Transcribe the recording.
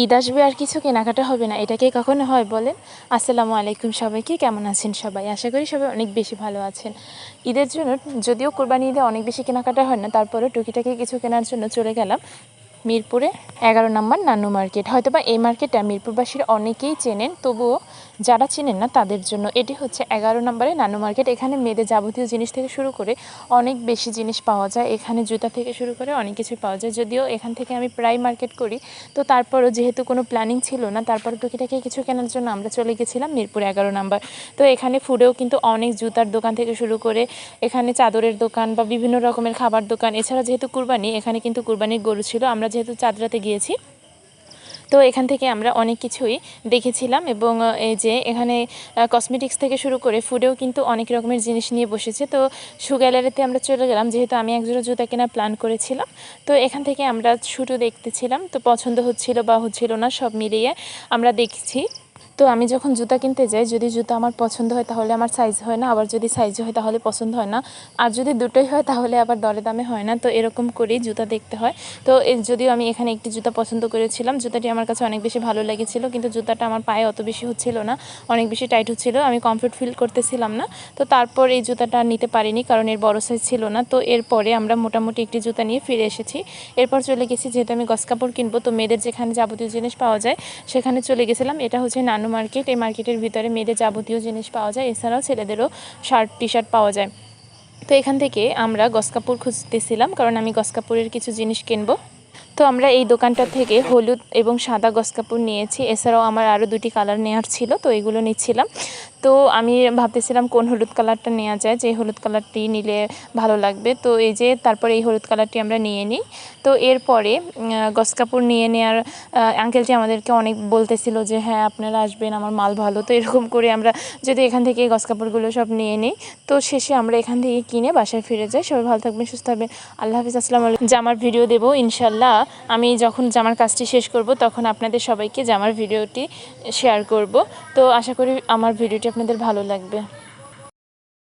ঈদ আসবে আর কিছু কেনাকাটা হবে না। এটাকে কখনো হয় বলেন? আসসালামু আলাইকুম সবাইকে, কেমন আছেন সবাই? আশা করি সবাই অনেক বেশি ভালো আছেন। ঈদের জন্য যদিও কোরবানি ঈদে অনেক বেশি কেনাকাটা হয় না তারপরে টুকিটাকি কিছু কেনার জন্য চলে গেলাম। মিরপুরে এগারো নম্বর নান্নু মার্কেট। হয়তো বা এই মার্কেটটা মিরপুরবাসীর অনেকেই চেনেন, তবুও যারা চেনেন না তাদের জন্য এটি হচ্ছে এগারো নম্বরে নান্নু মার্কেট। এখানে মেয়েদের যাবতীয় জিনিস থেকে শুরু করে অনেক বেশি জিনিস পাওয়া যায়। এখানে জুতা থেকে শুরু করে অনেক কিছুই পাওয়া যায়। যদিও এখান থেকে আমি প্রায় মার্কেট করি, তো তারপরও যেহেতু কোনো প্ল্যানিং ছিল না, তারপর টুকিটাকি কিছু কেনার জন্য আমরা চলে গেছিলাম মিরপুর এগারো নম্বর। তো এখানে ফুডেও কিন্তু অনেক জুতার দোকান থেকে শুরু করে এখানে চাদরের দোকান বা বিভিন্ন রকমের খাবার দোকান। এছাড়া যেহেতু কুরবানি, এখানে কিন্তু কুরবানির গরু ছিল। আমরা যেহেতু চাঁদরাতে গিয়েছি, তো এখান থেকে আমরা অনেক কিছুই দেখেছিলাম এবং এই যে এখানে কসমেটিক্স থেকে শুরু করে ফুডেও কিন্তু অনেক রকমের জিনিস নিয়ে বসেছে। তো শু গ্যালারিতে আমরা চলে গেলাম, যেহেতু আমি একজোড়া জুতা কেনার প্ল্যান করেছিলাম। তো এখান থেকে আমরা শুটু দেখতেছিলাম, তো পছন্দ হচ্ছিল বা হচ্ছিল না, সব মিলিয়ে আমরা দেখছি। তো আমি যখন জুতা কিনতে যাই, যদি জুতা আমার পছন্দ হয় তাহলে আমার সাইজ হয় না, আবার যদি সাইজ হয় তাহলে পছন্দ হয় না, আর যদি দুটোই হয় তাহলে আবার দরে দামে হয় না, তো এরকম করেই জুতা দেখতে হয়। তো যদিও আমি এখানে একটি জুতা পছন্দ করেছিলাম, জুতাটি আমার কাছে অনেক বেশি ভালো লেগেছিল, কিন্তু জুতাটা আমার পায়ে অত বেশি হচ্ছিল না, অনেক বেশি টাইট হচ্ছিল, আমি কমফর্ট ফিল করতেছিলাম না। তো তারপর এই জুতাটা নিতে পারিনি, কারণ এর বড় সাইজ ছিল না, তো এরপরে আমরা মোটামুটি একটি জুতা নিয়ে ফিরে এসেছি। এরপর চলে গেছি, যেহেতু আমি গস কাপড় কিনবো, তো মেয়েদের যেখানে যাবতীয় জিনিস পাওয়া যায়, সেখানে চলে গেছিলাম, এটা হচ্ছে নানু মার্কেট, এই মার্কেটের ভিতরে মেয়েদের যাবতীয় জিনিস পাওয়া যায়। এছাড়াও ছেলেদেরও শার্ট টি শার্ট পাওয়া যায়। তো এখান থেকে আমরা গসকাপুর খুঁজতেছিলাম, কারণ আমি গসকাপুরের কিছু জিনিস কিনবো। তো আমরা এই দোকানটা থেকে হলুদ এবং সাদা গস কাপড় নিয়েছি। এছাড়াও আমার আরও দুটি কালার নেওয়ার ছিল, তো এগুলো নিচ্ছিলাম। তো আমি ভাবতেছিলাম কোন হলুদ কালারটা নেওয়া যায়, যে হলুদ কালারটি নিলে ভালো লাগবে। তো এই যে তারপরে এই হলুদ কালারটি আমরা নিয়ে নিই। তো এরপরে গস কাপড় নিয়ে নেওয়ার আঙ্কেলটি আমাদেরকে অনেক বলতেছিল যে হ্যাঁ আপনারা আসবেন, আমার মাল ভালো। তো এরকম করে আমরা যদি এখান থেকে গস কাপড়গুলো সব নিয়ে নিই, তো শেষে আমরা এখান থেকে কিনে বাসায় ফিরে যাই। সবাই ভালো থাকবেন, সুস্থ থাকবেন। আল্লাহ হাফিজ, আসসালামু আলাইকুম। জামার ভিডিও দেবো ইনশাল্লাহ আমি যখন জামার কাজটি শেষ করব, তখন আপনাদের সবাইকে জামার ভিডিওটি শেয়ার করব। তো আশা করি আমার ভিডিওটি আপনাদের ভালো লাগবে।